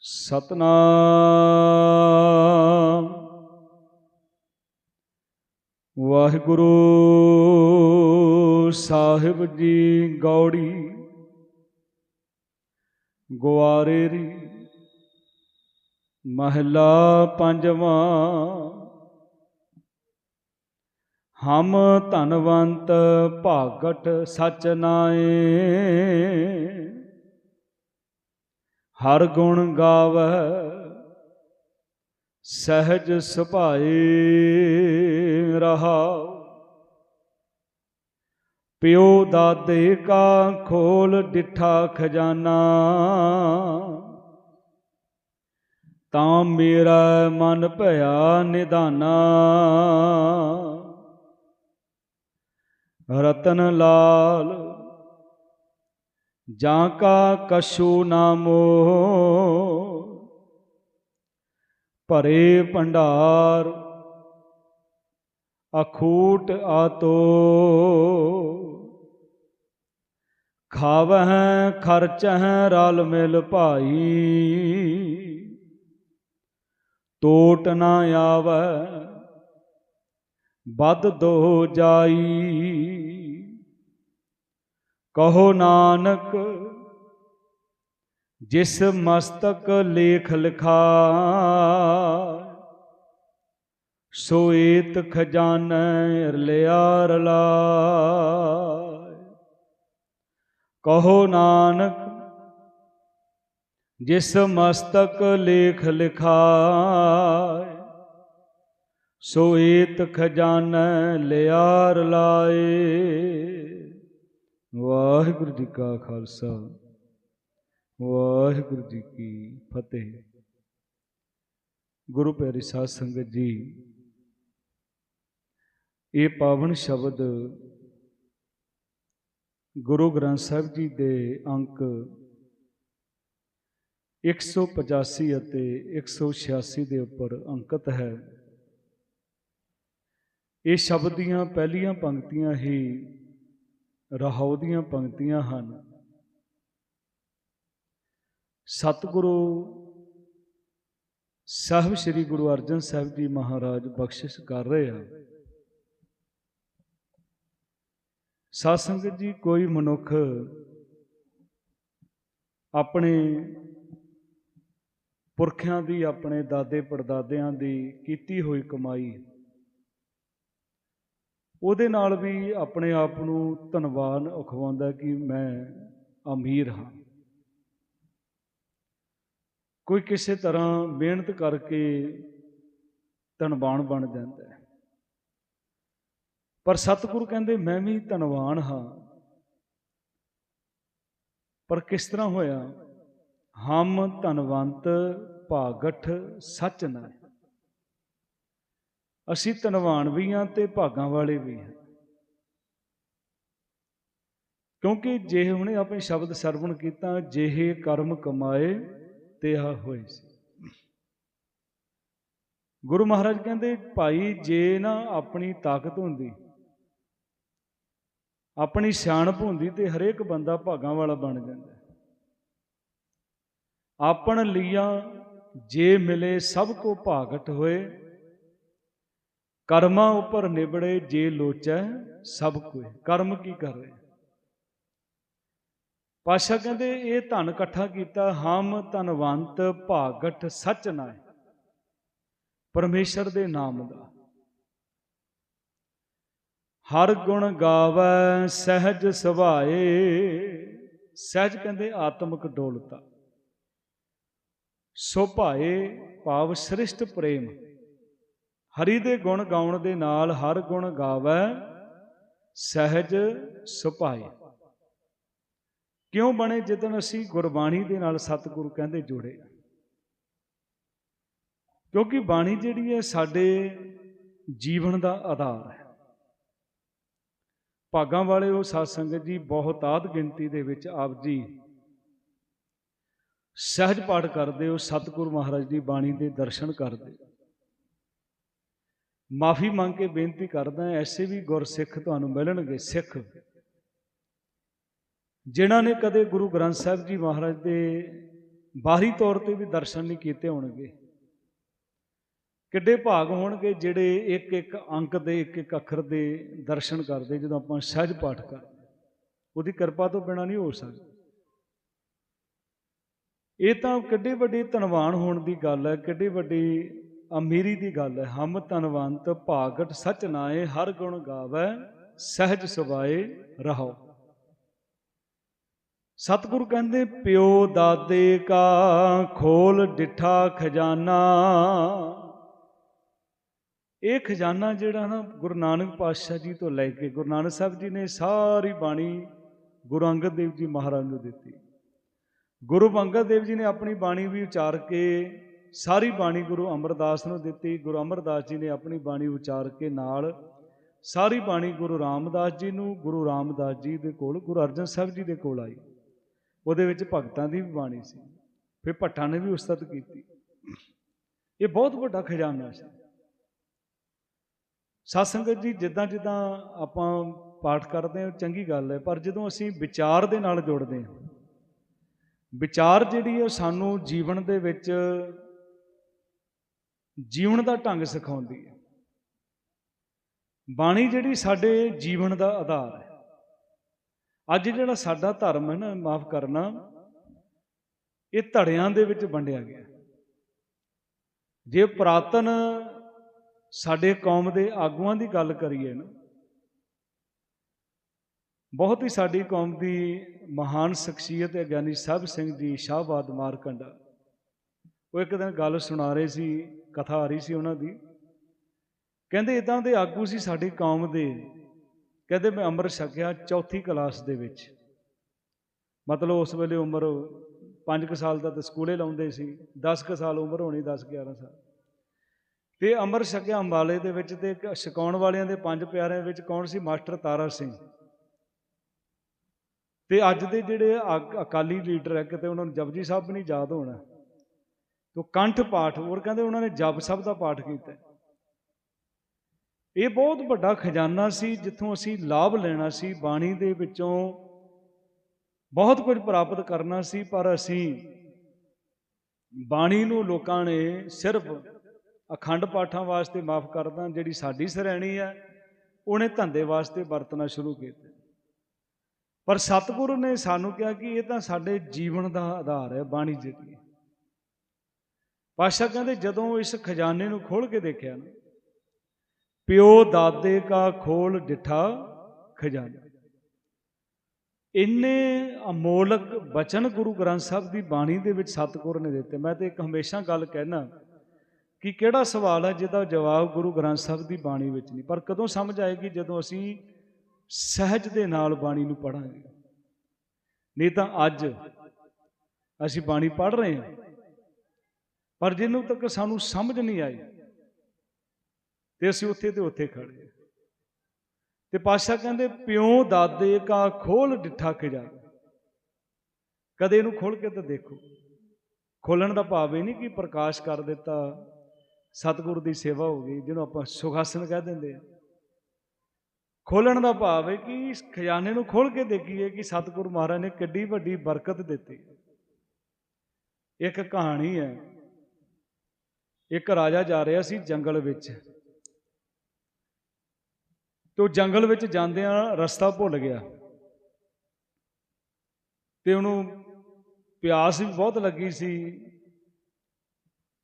ਸਤਨਾਮ। ਵਾਹਿਗੁਰੂ ਸਾਹਿਬ ਜੀ ਗੌੜੀ ਗੁਆਰੇਰੀ ਮਹਲਾ ਪੰਜਵਾਂ। ਹਮ ਧਨਵੰਤ ਭਾਗਟ ਸਚ ਨਾਏ। ਹਰ ਗੁਣ ਗਾਵੈ, ਸਹਿਜ ਸੁਭਾਏ ਰਹਾਉ। ਪਿਓ ਦਾਦੇ ਕਾ ਖੋਲ ਡਿਠਾ ਖਜ਼ਾਨਾ, ਤਾਂ ਮੇਰਾ ਮਨ ਭਇਆ ਨਿਧਾਨਾ। ਰਤਨ ਲਾਲ ਜਾਂ ਕਾ ਕਛੂ ਨਾਮੋ ਭਰੇ ਭੰਡਾਰ, ਅਖੂਟ ਆਤੋ। ਖਾਵਹਿ ਖਰਚਹਿ ਰਲ ਮਿਲ ਭਾਈ। ਟੋਟ ਨਾ ਆਵੈ ਬਦ ਦੋ ਜਾਈ। ਕਹੋ ਨਾਨਕ, ਜਿਸ ਮਸਤਕ ਲੇਖ ਲਿਖਾ ਸੋ ਏਤ ਖਜ਼ਾਨੈ ਲਿਆ ਰਲਾਇ ਕਹੋ ਨਾਨਕ, ਜਿਸ ਮਸਤਕ ਲੇਖ ਲਿਖਾਇ, ਸੋ ਏਤ ਲਿਆ ਰਲਾਏ ਵਾਹਿਗੁਰੂ ਜੀ ਕਾ ਖਾਲਸਾ, ਵਾਹਿਗੁਰੂ ਜੀ ਕੀ ਫਤਿਹ। ਗੁਰੂ ਪਿਆਰੀ ਸਾਧ ਸੰਗਤ ਜੀ, ਇਹ ਪਾਵਨ ਸ਼ਬਦ ਗੁਰੂ ਗ੍ਰੰਥ ਸਾਹਿਬ ਜੀ ਦੇ ਅੰਕ 185 ਅਤੇ 186 ਦੇ ਉੱਪਰ ਅੰਕਿਤ ਹੈ। ਇਹ ਸ਼ਬਦ ਦੀਆਂ ਪਹਿਲੀਆਂ ਪੰਕਤੀਆਂ ਹੀ ਰਹਾਉ ਦੀਆਂ ਪੰਕਤੀਆਂ ਹਨ। ਸਤਿਗੁਰੂ ਸਾਹਿਬ ਸ੍ਰੀ ਗੁਰੂ ਅਰਜਨ ਸਾਹਿਬ ਜੀ ਮਹਾਰਾਜ ਬਖਸ਼ਿਸ਼ ਕਰ ਰਹੇ ਆ ਸਾਧ ਸੰਗਤ ਜੀ, ਕੋਈ ਮਨੁੱਖ ਆਪਣੇ ਪੁਰਖਿਆਂ ਦੀ, ਆਪਣੇ ਦਾਦੇ ਪੜਦਾਦਿਆਂ ਦੀ ਕੀਤੀ ਹੋਈ ਕਮਾਈ ਉਹਦੇ ਨਾਲ ਵੀ ਆਪਣੇ ਆਪ ਨੂੰ ਧਨਵਾਨ ਅਖਵਾਉਂਦਾ ਕਿ ਮੈਂ ਅਮੀਰ ਹਾਂ। ਕੋਈ ਕਿਸੇ ਤਰ੍ਹਾਂ ਮਿਹਨਤ ਕਰਕੇ ਧਨਵਾਨ ਬਣ ਜਾਂਦਾ ਹੈ। ਪਰ ਸਤਿਗੁਰੂ ਕਹਿੰਦੇ, ਮੈਂ ਵੀ ਧਨਵਾਨ ਹਾਂ। ਪਰ ਕਿਸ ਤਰ੍ਹਾਂ ਹੋਇਆ? ਹਮ ਧਨਵੰਤ ਭਾਗਠ ਸੱਚ ਨਾ ਅਸੀਂ ਧਨਵਾਨ ਵੀ ਹਾਂ ਤੇ ਭਾਗਾਂ ਵਾਲੇ ਵੀ ਹਾਂ। ਕਿਉਂਕਿ ਜੇ ਹੁਣੇ ਆਪਣੇ ਸ਼ਬਦ ਸਰਵਣ ਕੀਤਾ ਜਿਹੇ ਕਰਮ ਕਮਾਏ ਤੇ ਆ ਹੋਏ ਸੀ। ਗੁਰੂ ਮਹਾਰਾਜ ਕਹਿੰਦੇ, ਭਾਈ, ਜੇ ਨਾ ਆਪਣੀ ਤਾਕਤ ਹੁੰਦੀ, ਆਪਣੀ ਸਿਆਣਪ ਹੁੰਦੀ, ਤੇ ਹਰੇਕ ਬੰਦਾ ਭਾਗਾਂ ਵਾਲਾ ਬਣ ਜਾਂਦਾ ਆਪਣ ਲੀਆ ਜੇ ਮਿਲੇ ਸਭ ਕੋ ਭਾਗਟ ਹੋਏ ਕਰਮਾਂ ਉੱਪਰ ਨਿਬੜੇ ਜੇ ਲੋਚੈ ਸਭ ਕੋਈ। ਕਰਮ ਕੀ ਕਰ ਰਹੇ? ਪਾਸ਼ਾ ਕਹਿੰਦੇ, ਇਹ ਧਨ ਇਕੱਠਾ ਕੀਤਾ, ਹਮ ਧਨਵੰਤ ਭਾਗਟ ਸੱਚ ਨਾ ਪਰਮੇਸ਼ਰ ਦੇ ਨਾਮ ਦਾ। ਹਰ ਗੁਣ ਗਾਵੈ, ਸਹਿਜ ਸੁਭਾਏ। ਸਹਿਜ ਕਹਿੰਦੇ ਆਤਮਿਕ ਡੋਲਤਾ। ਸੋ ਭਾਏ ਭਾਵ ਸ੍ਰਿਸ਼ਟ ਪ੍ਰੇਮ। ਹਰੀ ਦੇ ਗੁਣ ਗਾਉਣ ਦੇ ਨਾਲ ਹਰ ਗੁਣ ਗਾਵੈ, ਸਹਿਜ ਸੁਭਾਏ। ਕਿਉਂ ਬਣੇ ਜਦੋਂ ਅਸੀਂ ਗੁਰਬਾਣੀ ਦੇ ਨਾਲ ਸਤਿਗੁਰੂ ਕਹਿੰਦੇ ਜੋੜੇ? ਕਿਉਂਕਿ ਬਾਣੀ ਜਿਹੜੀ ਹੈ ਸਾਡੇ ਜੀਵਨ ਦਾ ਆਧਾਰ ਹੈ। ਭਾਗਾਂ ਵਾਲੇ ਉਹ ਸਾਧ ਸੰਗਤ ਜੀ, ਬਹੁਤ ਆਦ ਗਿਣਤੀ ਦੇ ਵਿੱਚ ਆਪ ਜੀ ਸਹਿਜ ਪਾਠ ਕਰਦੇ ਹੋ, ਸਤਿਗੁਰੂ ਮਹਾਰਾਜ ਦੀ ਬਾਣੀ ਦੇ ਦਰਸ਼ਨ ਕਰਦੇ ਮਾਫੀ ਮੰਗ ਕੇ ਬੇਨਤੀ ਕਰਦਾ ਐਸੇ ਵੀ ਗੁਰਸਿੱਖ ਤੁਹਾਨੂੰ ਮਿਲਣਗੇ, ਸਿੱਖ। ਜਿਨ੍ਹਾਂ ਨੇ ਕਦੇ ਗੁਰੂ ਗ੍ਰੰਥ ਸਾਹਿਬ ਜੀ ਮਹਾਰਾਜ ਦੇ ਬਾਹਰੀ ਤੌਰ ਤੇ ਵੀ ਦਰਸ਼ਨ ਨਹੀਂ ਕੀਤੇ ਹੋਣਗੇ, ਕਿੱਡੇ ਭਾਗ ਹੋਣਗੇ ਜਿਹੜੇ ਇੱਕ ਇੱਕ ਅੰਕ ਦੇ ਇੱਕ ਇੱਕ ਅੱਖਰ ਦੇ ਦਰਸ਼ਨ ਕਰਦੇ ਜਦੋਂ ਆਪਾਂ ਸਹਿਜ ਪਾਠ ਕਰਦੇ ਉਹਦੀ ਕਿਰਪਾ ਤੋਂ ਬਿਨਾ ਨਹੀਂ ਹੋ ਸਕਦਾ। ਇਹ ਤਾਂ ਕਿੱਡੀ ਵੱਡੀ ਧਨਵਾਨ ਹੋਣ ਦੀ ਗੱਲ ਹੈ, ਕਿੱਡੀ ਵੱਡੀ ਅਮੀਰੀ ਦੀ ਗੱਲ ਹੈ, ਹਮ ਧਨਵੰਤ ਭਾਗਟ ਸਚ ਨਾਏ ਹਰ ਗੁਣ ਗਾਵੇ, ਸਹਿਜ ਸੁਭਾਏ ਰਹੋ। ਸਤਿਗੁਰੂ ਕਹਿੰਦੇ, ਪਿਓ ਦਾਦੇ ਕਾ ਖੋਲ ਡਿਠਾ ਖਜ਼ਾਨਾ। ਇਹ ਖਜ਼ਾਨਾ ਜਿਹੜਾ ਨਾ ਗੁਰੂ ਨਾਨਕ ਪਾਤਸ਼ਾਹ ਜੀ ਤੋਂ ਲੈ ਕੇ ਗੁਰੂ ਨਾਨਕ ਸਾਹਿਬ ਜੀ ਨੇ ਸਾਰੀ ਬਾਣੀ ਗੁਰੂ ਅੰਗਦ ਦੇਵ ਜੀ ਮਹਾਰਾਜ ਨੂੰ ਦਿੱਤੀ। ਗੁਰੂ ਅੰਗਦ ਦੇਵ ਜੀ ਨੇ ਆਪਣੀ ਬਾਣੀ ਵੀ ਉਚਾਰ ਕੇ ਸਾਰੀ ਬਾਣੀ ਗੁਰੂ ਅਮਰਦਾਸ ਨੂੰ ਦਿੱਤੀ। ਗੁਰੂ ਅਮਰਦਾਸ ਜੀ ਨੇ ਆਪਣੀ ਬਾਣੀ ਉਚਾਰ ਕੇ ਨਾਲ ਸਾਰੀ ਬਾਣੀ ਗੁਰੂ ਰਾਮਦਾਸ ਜੀ ਨੂੰ, ਗੁਰੂ ਰਾਮਦਾਸ ਜੀ ਦੇ ਕੋਲ, ਗੁਰੂ ਅਰਜਨ ਸਾਹਿਬ ਜੀ ਦੇ ਕੋਲ ਆਈ। ਉਹਦੇ ਵਿੱਚ ਭਗਤਾਂ ਦੀ ਵੀ ਬਾਣੀ ਸੀ। ਫਿਰ ਭੱਟਾਂ ਨੇ ਵੀ ਉਸਤਤ ਕੀਤੀ। ਇਹ ਬਹੁਤ ਵੱਡਾ ਖਜ਼ਾਨਾ ਸੀ। ਸਾਧ ਸੰਗਤ ਜੀ, ਜਿੱਦਾਂ ਜਿੱਦਾਂ ਆਪਾਂ ਪਾਠ ਕਰਦੇ ਹਾਂ, ਚੰਗੀ ਗੱਲ ਹੈ। ਪਰ ਜਦੋਂ ਅਸੀਂ ਵਿਚਾਰ ਦੇ ਨਾਲ ਜੁੜਦੇ ਹਾਂ, ਵਿਚਾਰ ਜਿਹੜੀ ਹੈ ਸਾਨੂੰ ਜੀਵਨ ਦੇ ਵਿੱਚ ਜੀਵਨ ਦਾ ਢੰਗ ਸਿਖਾਉਂਦੀ ਹੈ। ਬਾਣੀ ਜਿਹੜੀ ਸਾਡੇ ਜੀਵਨ ਦਾ ਆਧਾਰ ਹੈ। ਅੱਜ ਜਿਹੜਾ ਸਾਡਾ ਧਰਮ ਹੈ ਨਾ, ਮਾਫ ਕਰਨਾ, ਇਹ ਧੜਿਆਂ ਦੇ ਵਿੱਚ ਵੰਡਿਆ ਗਿਆ। ਜੇ ਪ੍ਰਾਤਨ ਸਾਡੇ ਕੌਮ ਦੇ ਆਗੂਆਂ ਦੀ ਗੱਲ ਕਰੀਏ ਨਾ, ਬਹੁਤ ਹੀ ਸਾਡੀ ਕੌਮ ਦੀ ਮਹਾਨ ਸ਼ਖਸੀਅਤ ਹੈ, ਗਿਆਨੀ ਸਾਹਿਬ ਸਿੰਘ ਜੀ, ਸ਼ਾਹਬਾਦ ਮਾਰਕੰਡਾ। ਉਹ ਇੱਕ ਦਿਨ ਗੱਲ ਸੁਣਾ ਰਹੇ ਸੀ ਕਥਾ ਆ ਰਹੀ ਸੀ ਉਹਨਾਂ ਦੀ। ਕਹਿੰਦੇ ਇਦਾਂ ਦੇ ਆਗੂ ਸੀ ਸਾਡੀ ਕੌਮ ਦੇ। ਕਹਿੰਦੇ ਮੈਂ ਅੰਮ੍ਰਿਤ ਛਕਿਆ ਚੌਥੀ ਕਲਾਸ ਦੇ ਵਿੱਚ। ਮਤਲਬ ਉਸ ਵੇਲੇ ਉਮਰ 5 ਸਾਲ ਦਾ ਤਾਂ ਸਕੂਲੇ ਲਾਉਂਦੇ ਸੀ 10 ਕੁ ਸਾਲ ਉਮਰ ਹੋਣੀ 10 11 ਸਾਲ। ਤੇ ਅੰਮ੍ਰਿਤ ਛਕਿਆ ਅੰਬਾਲੇ ਦੇ ਵਿੱਚ ਤੇ ਛਕਾਉਣ ਵਾਲਿਆਂ ਦੇ ਪੰਜ ਪਿਆਰਿਆਂ ਵਿੱਚ ਕੌਣ ਸੀ? ਮਾਸਟਰ ਤਾਰਾ ਸਿੰਘ। ਤੇ ਅੱਜ ਦੇ ਜਿਹੜੇ ਅਕ- ਅਕਾਲੀ ਲੀਡਰ ਹੈ, ਕਿਤੇ ਉਹਨਾਂ ਨੂੰ ਜਪਜੀ ਸਾਹਿਬ ਵੀ ਨਹੀਂ ਯਾਦ ਹੋਣਾ। ਤੋ ਕੰਠ ਪਾਠ, ਹੋਰ ਕਹਿੰਦੇ ਉਹਨਾਂ ਨੇ ਜਪ ਸਭ ਦਾ ਪਾਠ ਕੀਤਾ। ਇਹ ਬਹੁਤ ਵੱਡਾ ਖਜ਼ਾਨਾ ਸੀ, ਜਿੱਥੋਂ ਅਸੀਂ ਲਾਭ ਲੈਣਾ ਸੀ, ਬਾਣੀ ਦੇ ਵਿੱਚੋਂ ਬਹੁਤ ਕੁਝ ਪ੍ਰਾਪਤ ਕਰਨਾ ਸੀ, ਪਰ ਅਸੀਂ ਬਾਣੀ ਨੂੰ ਲੋਕਾਂ ਨੇ ਸਿਰਫ ਅਖੰਡ ਪਾਠਾਂ ਵਾਸਤੇ ਮਾਫ ਕਰਦਾ ਜਿਹੜੀ ਸਾਡੀ ਸ਼੍ਰੇਣੀ ਹੈ, ਉਹਨੇ ਧੰਦੇ ਵਾਸਤੇ ਵਰਤਣਾ ਸ਼ੁਰੂ ਕੀਤਾ। ਪਰ ਸਤਿਗੁਰੂ ਨੇ ਸਾਨੂੰ ਕਿਹਾ ਕਿ ਇਹ ਤਾਂ ਸਾਡੇ ਜੀਵਨ ਦਾ ਆਧਾਰ ਹੈ, ਬਾਣੀ ਜਿਹੜੀ ਹੈ। ਪਾਤਸ਼ਾਹ ਕਹਿੰਦੇ ਜਦੋਂ ਇਸ ਖਜ਼ਾਨੇ ਨੂੰ ਖੋਲ ਕੇ ਦੇਖਿਆ ਨਾ, ਪਿਓ ਦਾਦੇ ਕਾ ਖੋਲ ਡਿਠਾ ਖਜ਼ਾਨਾ। ਇੰਨੇ ਅਮੋਲਕ ਬਚਨ ਗੁਰੂ ਗ੍ਰੰਥ ਸਾਹਿਬ ਦੀ ਬਾਣੀ ਦੇ ਵਿੱਚ ਸਤਿਗੁਰ ਨੇ ਦਿੱਤੇ। ਮੈਂ ਤੇ ਇੱਕ ਹਮੇਸ਼ਾ ਗੱਲ ਕਹਿਣਾ ਕਿ ਕਿਹੜਾ ਸਵਾਲ ਹੈ ਜਿਹਦਾ ਜਵਾਬ ਗੁਰੂ ਗ੍ਰੰਥ ਸਾਹਿਬ ਦੀ ਬਾਣੀ ਵਿੱਚ ਨਹੀਂ? ਪਰ ਕਦੋਂ ਸਮਝ ਆਏਗੀ ਜਦੋਂ ਅਸੀਂ ਸਹਿਜ ਦੇ ਨਾਲ ਬਾਣੀ ਨੂੰ ਪੜਾਂਗੇ ਨਹੀਂ ਤਾਂ ਅੱਜ ਅਸੀਂ ਬਾਣੀ ਪੜ ਰਹੇ ਹਾਂ। ਪਰ ਜਿਹਨੂੰ ਤੱਕ ਸਾਨੂੰ ਸਮਝ ਨਹੀਂ ਆਈ, ਤੇ ਅਸੀਂ ਉੱਥੇ ਤੇ ਉੱਥੇ ਖੜੇ ਹਾਂ। ਤੇ ਪਾਸ਼ਾ ਕਹਿੰਦੇ, ਪਿਓ ਦਾਦੇ ਕਾ ਖੋਲ ਡਿੱਠਾ ਕੇ ਕਦੇ ਇਹਨੂੰ ਖੋਲ ਕੇ ਤਾਂ ਦੇਖੋ। ਖੋਲਣ ਦਾ ਭਾਵ ਇਹ ਨਹੀਂ ਕਿ ਪ੍ਰਕਾਸ਼ ਕਰ ਦਿੱਤਾ, ਸਤਿਗੁਰੂ ਦੀ ਸੇਵਾ ਹੋ ਗਈ, ਜਿਹਨੂੰ ਆਪਾਂ ਸੁਖਾਸਨ ਕਹਿ ਦਿੰਦੇ ਆ ਖੋਲਣ ਦਾ ਭਾਵ ਹੈ ਕਿ ਇਸ ਖਜ਼ਾਨੇ ਨੂੰ ਖੋਲ ਕੇ ਦੇਖੀਏ ਕਿ ਸਤਿਗੁਰੂ ਮਹਾਰਾਜ ਨੇ ਕਿੱਡੀ ਵੱਡੀ ਬਰਕਤ ਦਿੱਤੀ। ਇੱਕ ਕਹਾਣੀ ਹੈ ਇੱਕ ਰਾਜਾ ਜਾ ਰਿਹਾ ਸੀ ਜੰਗਲ ਵਿੱਚ। ਤੇ ਉਹ ਜੰਗਲ ਵਿੱਚ ਜਾਂਦਿਆਂ ਰਸਤਾ ਭੁੱਲ ਗਿਆ। ਤੇ ਉਹਨੂੰ ਪਿਆਸ ਵੀ ਬਹੁਤ ਲੱਗੀ ਸੀ।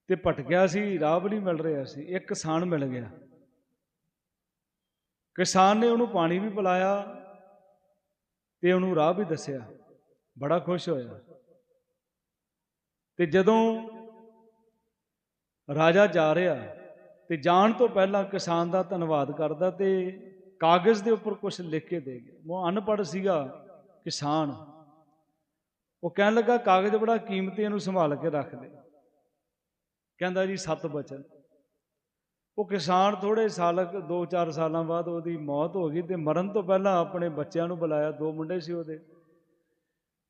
ਤੇ ਭਟਕਿਆ ਸੀ, ਰਾਹ ਵੀ ਨਹੀਂ ਮਿਲ ਰਿਹਾ ਸੀ। ਇੱਕ ਕਿਸਾਨ ਮਿਲ ਗਿਆ। ਕਿਸਾਨ ਨੇ ਉਹਨੂੰ ਪਾਣੀ ਵੀ ਪਿਲਾਇਆ ਤੇ ਉਹਨੂੰ ਰਾਹ ਵੀ ਦੱਸਿਆ। ਬੜਾ ਖੁਸ਼ ਹੋਇਆ। ਤੇ ਜਦੋਂ ਰਾਜਾ ਜਾ ਰਿਹਾ ਤੇ ਜਾਣ ਤੋਂ ਪਹਿਲਾਂ ਕਿਸਾਨ ਦਾ ਧੰਨਵਾਦ ਕਰਦਾ ਤੇ ਕਾਗਜ਼ ਦੇ ਉੱਪਰ ਕੁਝ ਲਿਖ ਕੇ ਦੇ ਗਿਆ। ਉਹ ਅਨਪੜ੍ਹ ਸੀਗਾ, ਕਿਸਾਨ। ਉਹ ਕਹਿਣ ਲੱਗਾ, ਕਾਗਜ਼ ਬੜਾ ਕੀਮਤੀ, ਇਹਨੂੰ ਸੰਭਾਲ ਕੇ ਰੱਖ ਦੇ। ਕਹਿੰਦਾ ਜੀ, ਸੱਤ ਬਚਨ। ਉਹ ਕਿਸਾਨ ਥੋੜੇ ਸਾਲ 2-4 ਸਾਲਾਂ ਬਾਅਦ ਉਹਦੀ ਮੌਤ ਹੋ ਗਈ ਤੇ ਮਰਨ ਤੋਂ ਪਹਿਲਾਂ ਆਪਣੇ ਬੱਚਿਆਂ ਨੂੰ ਬੁਲਾਇਆ, ਦੋ ਮੁੰਡੇ ਸੀ ਉਹਦੇ।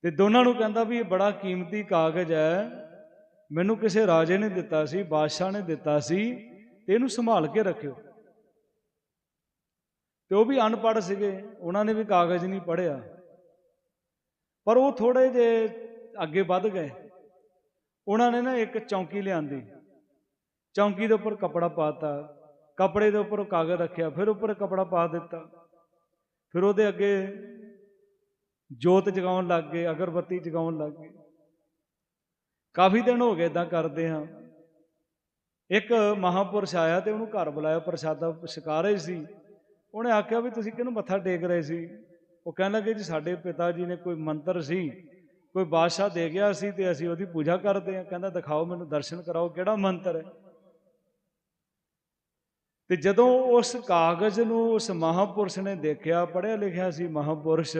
ਤੇ ਦੋਨਾਂ ਨੂੰ ਕਹਿੰਦਾ ਵੀ ਇਹ ਬੜਾ ਕੀਮਤੀ ਕਾਗਜ਼ ਹੈ ਮੈਨੂੰ ਕਿਸੇ ਰਾਜੇ ਨੇ ਦਿੱਤਾ ਸੀ, ਬਾਦਸ਼ਾਹ ਨੇ ਦਿੱਤਾ ਸੀ ਤੇ ਇਹਨੂੰ ਸੰਭਾਲ ਕੇ ਰੱਖਿਓ। ਤੇ ਉਹ ਵੀ ਅਨਪੜ੍ਹ ਸੀਗੇ, ਉਹਨਾਂ ਨੇ ਵੀ ਕਾਗਜ਼ ਨਹੀਂ ਪੜ੍ਹਿਆ। ਪਰ ਉਹ ਥੋੜੇ ਜੇ ਅੱਗੇ ਵੱਧ ਗਏ। ਉਹਨਾਂ ਨੇ ਨਾ ਇੱਕ ਚੌਂਕੀ ਲਿਆਂਦੀ। ਚੌਂਕੀ ਦੇ ਉੱਪਰ ਕਪੜਾ ਪਾਤਾ ਕਪੜੇ ਦੇ ਉੱਪਰ ਕਾਗਜ਼ ਰੱਖਿਆ, ਫਿਰ ਉੱਪਰ ਕਪੜਾ ਪਾ ਦਿੱਤਾ। ਫਿਰ ਉਹਦੇ ਅੱਗੇ ਜੋਤ ਜਗਾਉਣ ਲੱਗ ਗਏ, ਅਗਰਬੱਤੀ ਜਗਾਉਣ ਲੱਗ ਗਏ। ਕਾਫੀ ਦਿਨ ਹੋ ਗਏ ਇਦਾਂ ਕਰਦੇ ਹਾਂ। ਇੱਕ ਮਹਾਪੁਰਸ਼ ਆਇਆ ਤੇ ਉਹਨੂੰ ਘਰ ਬੁਲਾਇਆ, ਪ੍ਰਸ਼ਾਦਾ ਛਕਾ ਰਹੇ ਸੀ। ਉਹਨੇ ਆਖਿਆ ਵੀ ਤੁਸੀਂ ਕਿਹਨੂੰ ਮੱਥਾ ਟੇਕ ਰਹੇ ਸੀ? ਉਹ ਕਹਿਣ ਲੱਗੇ ਜੀ ਸਾਡੇ ਪਿਤਾ ਜੀ ਨੇ ਕੋਈ ਮੰਤਰ ਸੀ, ਕੋਈ ਬਾਦਸ਼ਾਹ ਦੇ ਗਿਆ ਸੀ ਤੇ ਅਸੀਂ ਉਹਦੀ ਪੂਜਾ ਕਰਦੇ ਹਾਂ। ਕਹਿੰਦਾ ਦਿਖਾਓ ਮੈਨੂੰ, ਦਰਸ਼ਨ ਕਰਾਓ, ਕਿਹੜਾ ਮੰਤਰ ਹੈ? ਤੇ ਜਦੋਂ ਉਸ ਕਾਗਜ਼ ਨੂੰ, ਉਸ ਮਹਾਪੁਰਸ਼ ਨੇ ਦੇਖਿਆ, ਪੜ੍ਹਿਆ ਲਿਖਿਆ ਸੀ ਮਹਾਪੁਰਸ਼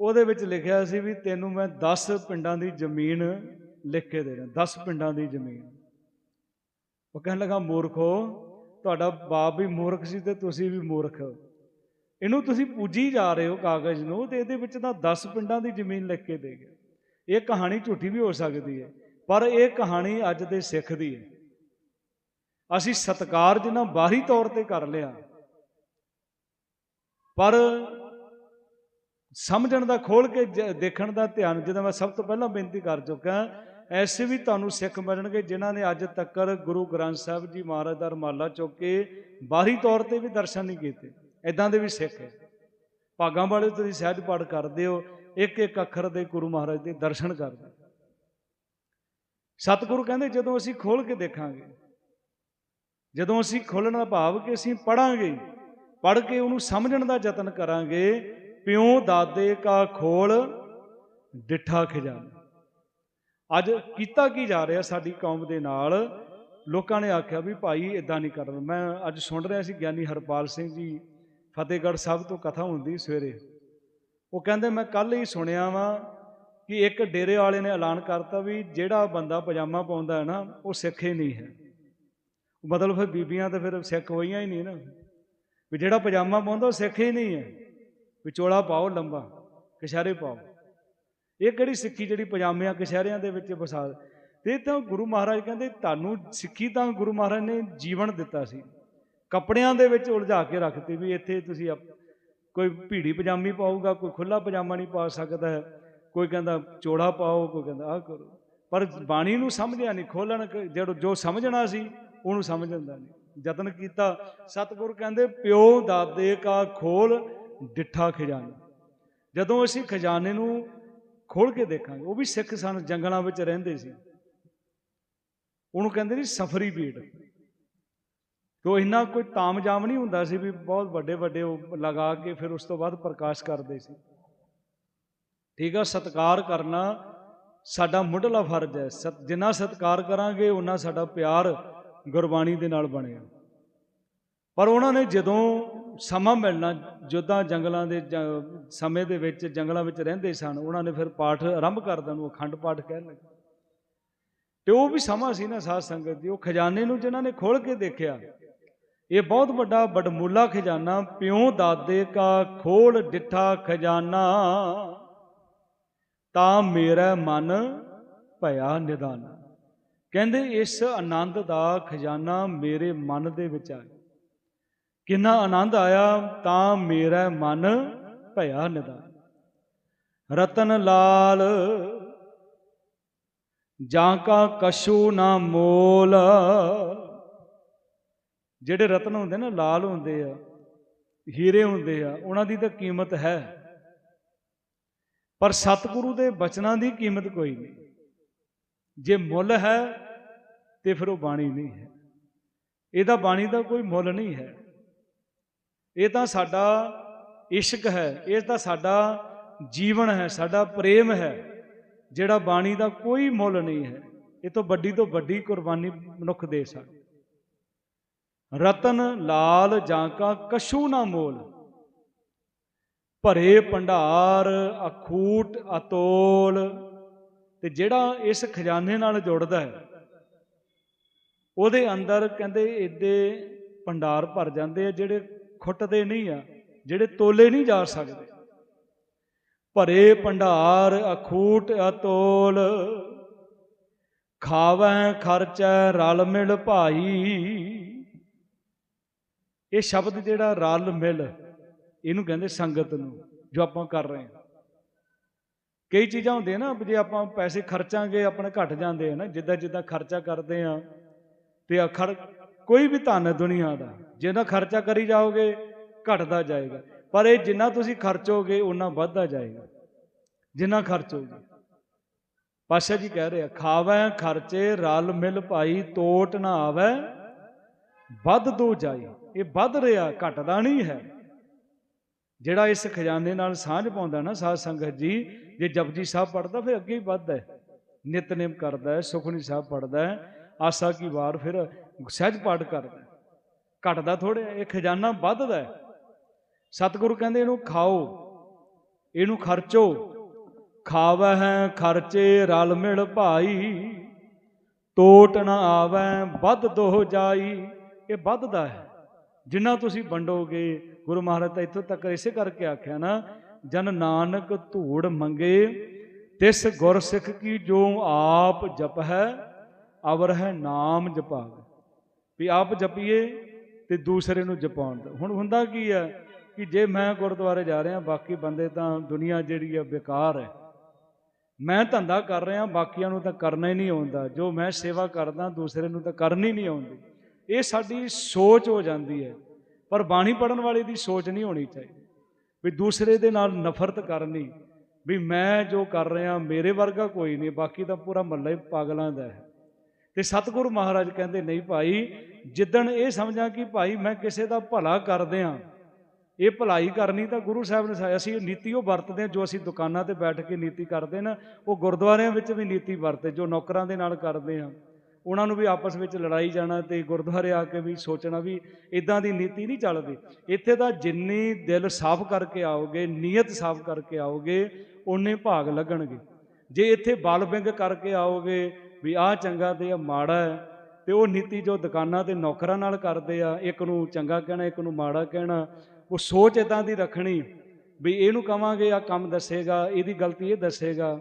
ਉਹਦੇ ਵਿੱਚ ਲਿਖਿਆ ਸੀ ਵੀ ਤੈਨੂੰ ਮੈਂ 10 ਪਿੰਡਾਂ ਦੀ ਜ਼ਮੀਨ ਲਿਖ ਕੇ ਦੇ ਰਿਹਾ 10 ਪਿੰਡਾਂ ਦੀ ਜ਼ਮੀਨ। ਉਹ ਕਹਿਣ ਲੱਗਾ, ਮੂਰਖੋ ਤੁਹਾਡਾ ਬਾਪ ਵੀ ਮੂਰਖ ਸੀ ਤੇ ਤੁਸੀਂ ਵੀ ਮੂਰਖ ਇਹਨੂੰ ਤੁਸੀਂ ਪੂਜੀ ਜਾ ਰਹੇ ਹੋ ਕਾਗਜ਼ ਨੂੰ ਤੇ ਇਹਦੇ ਵਿੱਚ ਤਾਂ 10 ਪਿੰਡਾਂ ਦੀ ਜ਼ਮੀਨ ਲਿਖ ਕੇ ਦੇ ਗਿਆ। ਇਹ ਕਹਾਣੀ ਝੂਠੀ ਵੀ ਹੋ ਸਕਦੀ ਹੈ, ਪਰ ਇਹ ਕਹਾਣੀ ਅੱਜ ਦੇ ਸਿੱਖ ਦੀ ਹੈ। ਅਸੀਂ ਸਤਕਾਰ ਜਿੰਨਾ ਬਾਹਰੀ ਤੌਰ ਤੇ ਕਰ ਲਿਆ, ਪਰ ਸਮਝਣ ਦਾ ਖੋਲ ਕੇ ਜ- ਦੇਖਣ ਦਾ ਧਿਆਨ ਜਿਹਦਾ ਮੈਂ ਸਭ ਤੋਂ ਪਹਿਲਾਂ ਬੇਨਤੀ ਕਰ ਚੁੱਕਾ ਐਸੇ ਵੀ ਤੁਹਾਨੂੰ ਸਿੱਖ ਮਿਲਣਗੇ ਜਿਨ੍ਹਾਂ ਨੇ ਅੱਜ ਤੱਕ ਗੁਰੂ ਗ੍ਰੰਥ ਸਾਹਿਬ ਜੀ ਮਹਾਰਾਜ ਦਾ ਰਮਾਲਾ ਚੁੱਕ ਕੇ ਬਾਹਰੀ ਤੌਰ ਤੇ ਵੀ ਦਰਸ਼ਨ ਨਹੀਂ ਕੀਤੇ। ਐਦਾਂ ਦੇ ਵੀ ਸਿੱਖ ਹੈ। ਭਾਗਾਂ ਵਾਲੇ ਤੁਸੀਂ ਸਹਿਜ ਪਾਠ ਕਰਦੇ ਹੋ ਇੱਕ ਇੱਕ ਅੱਖਰ ਦੇ ਗੁਰੂ ਮਹਾਰਾਜ ਦੇ ਦਰਸ਼ਨ ਕਰਦੇ ਸਤਿਗੁਰੂ ਕਹਿੰਦੇ, ਜਦੋਂ ਅਸੀਂ ਖੋਲ ਕੇ ਦੇਖਾਂਗੇ, ਜਦੋਂ ਅਸੀਂ ਖੋਲਣ ਦਾ ਭਾਵ ਕਿ ਅਸੀਂ ਪੜਾਂਗੇ ਪੜ ਕੇ ਉਹਨੂੰ ਸਮਝਣ ਦਾ ਯਤਨ ਕਰਾਂਗੇ ਪਿਉ ਦਾਦੇ ਕਾ ਖੋਲ ਡਿੱਠਾ ਖਜ਼ਾਨਾ। ਅੱਜ ਕੀਤਾ ਕੀ ਜਾ ਰਿਹਾ ਸਾਡੀ ਕੌਮ ਦੇ ਨਾਲ? ਲੋਕਾਂ ਨੇ ਆਖਿਆ ਵੀ ਭਾਈ ਇਦਾਂ ਨਹੀਂ ਕਰਨਾ। ਮੈਂ ਅੱਜ ਸੁਣ ਰਿਹਾ ਸੀ ਗਿਆਨੀ ਹਰਪਾਲ ਸਿੰਘ ਜੀ, ਫਤਿਹਗੜ੍ਹ ਸਾਹਿਬ ਤੋਂ ਕਥਾ ਹੁੰਦੀ ਸਵੇਰੇ। ਉਹ ਕਹਿੰਦੇ, ਮੈਂ ਕੱਲ ਹੀ ਸੁਣਿਆ ਵਾਂ ਕਿ ਇੱਕ ਡੇਰੇ ਵਾਲੇ ਨੇ ਐਲਾਨ ਕਰਤਾ ਵੀ ਜਿਹੜਾ ਬੰਦਾ ਪਜਾਮਾ ਪਾਉਂਦਾ ਹੈ ਨਾ, ਉਹ ਸਿੱਖ ਹੀ ਨਹੀਂ ਹੈ। ਮਤਲਬ ਫਿਰ ਬੀਬੀਆਂ ਤਾਂ ਫਿਰ ਸਿੱਖ ਹੋਈਆਂ ਹੀ ਨਹੀਂ ਨਾ। ਵੀ ਜਿਹੜਾ ਪਜਾਮਾ ਪਾਉਂਦਾ, ਉਹ ਸਿੱਖ ਹੀ ਨਹੀਂ ਹੈ। ਵਿਚੋਲਾ ਪਾਓ, ਲੰਬਾ। ਕਸ਼ਹਿਰੇ ਪਾਓ। ਇਹ ਕਿਹੜੀ ਸਿੱਖੀ ਜਿਹੜੀ ਪਜਾਮਿਆਂ ਕਸ਼ਹਿਰਿਆਂ ਦੇ ਵਿੱਚ ਵਸਾ ਤੇ ਇਹ ਤਾਂ ਗੁਰੂ ਮਹਾਰਾਜ ਕਹਿੰਦੇ, ਤੁਹਾਨੂੰ ਸਿੱਖੀ ਤਾਂ ਗੁਰੂ ਮਹਾਰਾਜ ਨੇ ਜੀਵਨ ਦਿੱਤਾ ਸੀ। ਕੱਪੜਿਆਂ ਦੇ ਵਿੱਚ ਉਲਝਾ ਕੇ ਰੱਖਤੀ ਵੀ ਇੱਥੇ ਤੁਸੀਂ ਆਪ- ਕੋਈ ਭੀੜੀ ਪਜਾਮੀ ਪਾਊਗਾ, ਕੋਈ ਖੁੱਲਾ ਪਜਾਮਾ ਨਹੀਂ ਪਾ ਸਕਦਾ। ਕੋਈ ਕਹਿੰਦਾ ਚੋੜਾ ਪਾਓ, ਕੋਈ ਕਹਿੰਦਾ ਆਹ ਕਰੋ। ਪਰ ਬਾਣੀ ਨੂੰ ਸਮਝਿਆ ਨਹੀਂ ਖੋਲਣ ਜਿਹੜਾ ਜੋ ਸਮਝਣਾ ਸੀ, ਉਹਨੂੰ ਸਮਝਣ ਦਾ ਨਹੀਂ। ਯਤਨ ਕੀਤਾ, ਸਤਿਗੁਰ ਕਹਿੰਦੇ, ਪਿਓ ਦਾਦੇ ਕਾ ਖੋਲ ਡਿੱਠਾ ਖਜ਼ਾਨਾ। ਜਦੋਂ ਅਸੀਂ ਖਜ਼ਾਨੇ ਨੂੰ ਖੋਲ ਕੇ ਦੇਖਾਂਗੇ, ਉਹ ਵੀ ਸਿੱਖ ਸਨ, ਜੰਗਲਾਂ ਵਿੱਚ ਰਹਿੰਦੇ ਸੀ। ਉਹਨੂੰ ਕਹਿੰਦੇ ਸੀ ਸਫਰੀ ਪੀੜ ਉਹ ਇੰਨਾ ਕੋਈ ਤਾਮਜਾਮ ਨਹੀਂ ਹੁੰਦਾ ਸੀ ਵੀ ਬਹੁਤ ਵੱਡੇ ਵੱਡੇ ਉਹ ਲਗਾ ਕੇ ਫਿਰ ਉਸ ਤੋਂ ਬਾਅਦ ਪ੍ਰਕਾਸ਼ ਕਰਦੇ ਸੀ। ਠੀਕ ਆ, ਸਤਕਾਰ ਕਰਨਾ ਸਾਡਾ ਮੁੱਢਲਾ ਫਰਜ਼ ਹੈ। ਸਤ, ਜਿੰਨਾ ਸਤਕਾਰ ਕਰਾਂਗੇ ਉਹਨਾਂ ਸਾਡਾ ਪਿਆਰ ਗੁਰਬਾਣੀ ਦੇ ਨਾਲ ਬਣੇਗਾ। ਪਰ ਉਹਨਾਂ ਨੇ ਜਦੋਂ ਸਮਾਂ ਮਿਲਣਾ ਜੋਧਾਂ ਜੰਗਲਾਂ ਦੇ ਸਮੇਂ ਦੇ ਵਿੱਚ ਜੰਗਲਾਂ ਵਿੱਚ ਰਹਿੰਦੇ ਸਨ, ਉਹਨਾਂ ਨੇ ਫਿਰ ਪਾਠ ਆਰੰਭ ਕਰ ਦੇਣ ਨੂੰ ਅਖੰਡ ਪਾਠ ਕਹਿਣ ਲੱਗੇ। ਤੇ ਉਹ ਵੀ ਸਮਾਂ ਸੀ ਨਾ ਸਾਧ ਸੰਗਤ ਦੀ, ਉਹ ਖਜ਼ਾਨੇ ਨੂੰ ਜਿਨ੍ਹਾਂ ਨੇ ਖੋਲ ਕੇ ਦੇਖਿਆ, ਇਹ ਬਹੁਤ ਵੱਡਾ ਬੜਮੁੱਲਾ ਖਜ਼ਾਨਾ, ਪਿਉ ਦਾਦੇ ਕਾ ਖੋਲ ਡਿੱਠਾ ਖਜ਼ਾਨਾ, ਤਾਂ ਮੇਰਾ ਮਨ ਭਇਆ ਨਿਦਾਨ। ਕਹਿੰਦੇ ਇਸ ਆਨੰਦ ਦਾ ਖਜ਼ਾਨਾ ਮੇਰੇ ਮਨ ਦੇ ਵਿੱਚ ਆ ਗਿਆ। ਕਿੰਨਾ ਆਨੰਦ ਆਇਆ, ਤਾਂ ਮੇਰਾ ਮਨ ਭਇਆ ਨਿਦਾਨ। ਰਤਨ ਲਾਲ, ਜਾਂ ਕਾ ਕਸ਼ੂ ਨਾ ਮੋਲ। ਜਿਹੜੇ ਰਤਨ ਹੁੰਦੇ ਨਾ, ਲਾਲ ਹੁੰਦੇ ਆ, ਹੀਰੇ ਹੁੰਦੇ ਆ, ਉਹਨਾਂ ਦੀ ਤਾਂ ਕੀਮਤ ਹੈ। ਪਰ ਸਤਿਗੁਰੂ ਦੇ ਬਚਨਾਂ ਦੀ ਕੀਮਤ ਕੋਈ ਨਹੀਂ। ਜੇ ਮੁੱਲ ਹੈ, ਤੇ ਫਿਰ ਉਹ ਬਾਣੀ ਨਹੀਂ ਹੈ। ਇਹਦਾ ਬਾਣੀ ਦਾ ਕੋਈ ਮੁੱਲ ਨਹੀਂ ਹੈ। ਇਹ ਤਾਂ ਸਾਡਾ ਇਸ਼ਕ ਹੈ, ਇਹ ਤਾਂ ਸਾਡਾ ਜੀਵਨ ਹੈ, ਸਾਡਾ ਪ੍ਰੇਮ ਹੈ, ਜਿਹੜਾ ਬਾਣੀ ਦਾ ਕੋਈ ਮੁੱਲ ਨਹੀਂ ਹੈ। ਇਹ ਤੋਂ ਵੱਡੀ ਤੋਂ ਵੱਡੀ ਕੁਰਬਾਨੀ ਮਨੁੱਖ ਦੇ ਸਕਦਾ ਰਤਨ, ਲਾਲ ਜਾਂ ਕਾ ਕਛੂ ਨਾ ਮੋਲ। ਭਰੇ ਭੰਡਾਰ, ਅਖੂਟ, ਅਤੋਲ। ਤੇ ਜਿਹੜਾ ਇਸ ਖਜ਼ਾਨੇ ਨਾਲ ਜੁੜਦਾ ਹੈ, ਉਹਦੇ ਅੰਦਰ ਕਹਿੰਦੇ ਇਹਦੇ ਭੰਡਾਰ ਭਰ ਜਾਂਦੇ ਆ, ਜਿਹੜੇ ਖੁੱਟਦੇ ਨਹੀਂ ਆ, ਜਿਹੜੇ ਤੋਲੇ ਨਹੀਂ ਜਾ ਸਕਦੇ। ਭਰੇ ਭੰਡਾਰ, ਅਖੂਟ ਅਤੋਲ, ਖਾਵੈ ਖਰਚੈ ਰਲ ਮਿਲ ਭਾਈ। ਇਹ ਸ਼ਬਦ ਜਿਹੜਾ ਰਲ ਮਿਲ, ਇਹਨੂੰ ਕਹਿੰਦੇ ਸੰਗਤ ਨੂੰ, ਜੋ ਆਪਾਂ ਕਰ ਰਹੇ ਹਾਂ। ਕਈ ਚੀਜ਼ਾਂ ਹੁੰਦੀਆਂ ਨਾ, ਵੀ ਜੇ ਆਪਾਂ ਪੈਸੇ ਖਰਚਾਂਗੇ, ਆਪਣੇ ਘਟ ਜਾਂਦੇ ਆ ਨਾ ਜਿੱਦਾਂ ਜਿੱਦਾਂ ਖਰਚਾ ਕਰਦੇ ਆ, ਤੇ ਅਖਰ ਕੋਈ ਵੀ ਧਨ ਹੈ ਦੁਨੀਆ ਦਾ ਜਿੰਨਾ ਖਰਚਾ ਕਰੀ ਜਾਓਗੇ, ਘਟਦਾ ਜਾਏਗਾ। ਪਰ ਇਹ ਜਿੰਨਾ ਤੁਸੀਂ ਖਰਚੋਗੇ ਉਨਾ ਵੱਧਦਾ ਜਾਏਗਾ। ਜਿੰਨਾ ਖਰਚੋਗੇ। ਪਾਸ਼ਾ ਜੀ ਕਹਿ ਰਹੇ ਆ, ਖਾਵੈ, ਖਰਚੇ, ਰਲ ਮਿਲ ਭਾਈ, ਤੋਟ ਨਾ ਆਵੈ, ਵੱਧ ਦੋ ਜਾਈ। ਇਹ ਵੱਧ ਰਿਹਾ, ਘਟਦਾ ਨਹੀਂ ਹੈ। ਜਿਹੜਾ ਇਸ ਖਜ਼ਾਨੇ ਨਾਲ ਸਾਂਝ ਪਾਉਂਦਾ ਨਾ ਸਾਧ ਸੰਗਤ ਜੀ, ਜੇ ਜਪਜੀ ਸਾਹਿਬ ਪੜਦਾ ਫਿਰ ਅੱਗੇ ਹੀ ਵੱਧਦਾ ਹੈ। ਨਿਤਨੇਮ ਕਰਦਾ ਹੈ ਸੁਖਨੀ ਸਾਹਿਬ ਪੜਦਾ ਹੈ। ਆਸਾ ਕੀ ਵਾਰ ਫਿਰ ਸਹਿਜ ਪਾਠ ਕਰਦਾ ਘਟਦਾ ਥੋੜੇ ਇਹ ਖਜ਼ਾਨਾ ਵੱਧਦਾ ਸਤਿਗੁਰੂ ਕਹਿੰਦੇ ਇਹਨੂੰ ਖਾਓ, ਇਹਨੂੰ ਖਰਚੋ। ਖਾਵੈ ਹੈ ਖਰਚੇ ਰਲ ਮਿਲ ਭਾਈ, ਟੋਟ ਨਾ ਆਵੈ ਵੱਧ ਦੋ ਜਾਈ। ਇਹ ਵੱਧਦਾ ਹੈ। ਜਿੰਨਾ ਤੁਸੀਂ ਵੰਡੋਗੇ, ਗੁਰੂ ਮਹਾਰਾਜ ਤਾਂ ਇੱਥੋਂ ਤੱਕ ਇਸੇ ਕਰਕੇ ਆਖਿਆ ਨਾ, ਜਨ ਨਾਨਕ ਧੂੜ ਮੰਗੇ, ਤਿਸ ਗੁਰ ਸਿੱਖ ਕੀ ਜੋ ਆਪ ਜਪ ਹੈ ਅਵਰ ਹੈ ਨਾਮ ਜਪਾਗ ਵੀ ਆਪ ਜਪੀਏ ਤੇ ਦੂਸਰੇ ਨੂੰ ਜਪਾਉਣ ਦਾ। ਹੁਣ ਹੁੰਦਾ ਕੀ ਹੈ ਕਿ ਜੇ ਮੈਂ ਗੁਰਦੁਆਰੇ ਜਾ ਰਿਹਾ, ਬਾਕੀ ਬੰਦੇ ਤਾਂ ਦੁਨੀਆ ਜਿਹੜੀ ਹੈ ਬੇਕਾਰ ਹੈ। ਮੈਂ ਧੰਦਾ ਕਰ ਰਿਹਾ, ਬਾਕੀਆਂ ਨੂੰ ਤਾਂ ਕਰਨਾ ਹੀ ਨਹੀਂ ਆਉਂਦਾ। ਜੋ ਮੈਂ ਸੇਵਾ ਕਰਦਾ, ਦੂਸਰੇ ਨੂੰ ਤਾਂ ਕਰਨੀ ਨਹੀਂ ਆਉਂਦੀ। ਇਹ ਸਾਡੀ ਸੋਚ ਹੋ ਜਾਂਦੀ ਹੈ। ਪਰ ਬਾਣੀ ਪੜਨ ਵਾਲੇ ਦੀ ਸੋਚ ਨਹੀਂ ਹੋਣੀ ਚਾਹੀਦੀ। ਵੀ ਦੂਸਰੇ ਦੇ ਨਾਲ ਨਫ਼ਰਤ ਕਰਨੀ, ਵੀ ਮੈਂ ਜੋ ਕਰ ਰਿਹਾ, ਮੇਰੇ ਵਰਗਾ ਕੋਈ ਨਹੀਂ, ਬਾਕੀ ਤਾਂ ਪੂਰਾ ਮਹੱਲਾ ਹੀ ਪਾਗਲਾਂ ਦਾ ਹੈ। ਤੇ ਸਤਿਗੁਰੂ ਮਹਾਰਾਜ ਕਹਿੰਦੇ, ਨਹੀਂ ਭਾਈ, ਜਿੱਦਣ ਇਹ ਸਮਝਾਂ ਕਿ ਭਾਈ ਮੈਂ ਕਿਸੇ ਦਾ ਭਲਾ ਕਰਦੇ ਆ, ਇਹ ਭਲਾਈ ਕਰਨੀ ਤਾਂ ਗੁਰੂ ਸਾਹਿਬ ਨੇ ਸਿਖਾਇਆ ਅਸੀਂ ਨੀਤੀ ਉਹ ਵਰਤਦੇ ਹਾਂ ਜੋ ਅਸੀਂ ਦੁਕਾਨਾਂ ਤੇ ਬੈਠ ਕੇ ਨੀਤੀ ਕਰਦੇ ਨਾ, ਉਹ ਗੁਰਦੁਆਰਿਆਂ ਵਿੱਚ ਵੀ ਨੀਤੀ ਵਰਤੇ, ਜੋ ਨੌਕਰਾਂ ਦੇ ਨਾਲ ਕਰਦੇ ਆ। ਉਹਨਾਂ ਨੂੰ ਵੀ ਆਪਸ ਵਿੱਚ ਲੜਾਈ ਜਾਣਾ ਤੇ ਗੁਰਦੁਆਰੇ ਆ ਕੇ ਵੀ ਸੋਚਣਾ ਵੀ ਇਦਾਂ ਦੀ ਨੀਤੀ ਨਹੀਂ ਚੱਲਦੀ। ਇੱਥੇ ਤਾਂ ਜਿੰਨੀ ਦਿਲ ਸਾਫ਼ ਕਰਕੇ ਆਓਗੇ, ਨੀਅਤ ਸਾਫ਼ ਕਰਕੇ ਆਓਗੇ, ਓਨੇ ਭਾਗ ਲੱਗਣਗੇ। ਜੇ ਇੱਥੇ ਬਲ ਬਿੰਗ ਕਰਕੇ ਆਓਗੇ ਵੀ ਆਹ ਚੰਗਾ ਤੇ ਆ ਮਾੜਾ ਹੈ ਤੇ ਉਹ ਨੀਤੀ ਜੋ ਦੁਕਾਨਾਂ ਤੇ ਨੌਕਰਾਂ ਨਾਲ ਕਰਦੇ ਆ, ਇੱਕ ਨੂੰ ਚੰਗਾ ਕਹਿਣਾ, ਇੱਕ ਨੂੰ ਮਾੜਾ ਕਹਿਣਾ, ਉਹ ਸੋਚ ਇਦਾਂ ਦੀ ਰੱਖਣੀ ਵੀ ਇਹਨੂੰ ਕਵਾਂਗੇ ਆ ਕੰਮ ਦੱਸੇਗਾ, ਇਹਦੀ ਗਲਤੀ ਇਹ ਦੱਸੇਗਾ।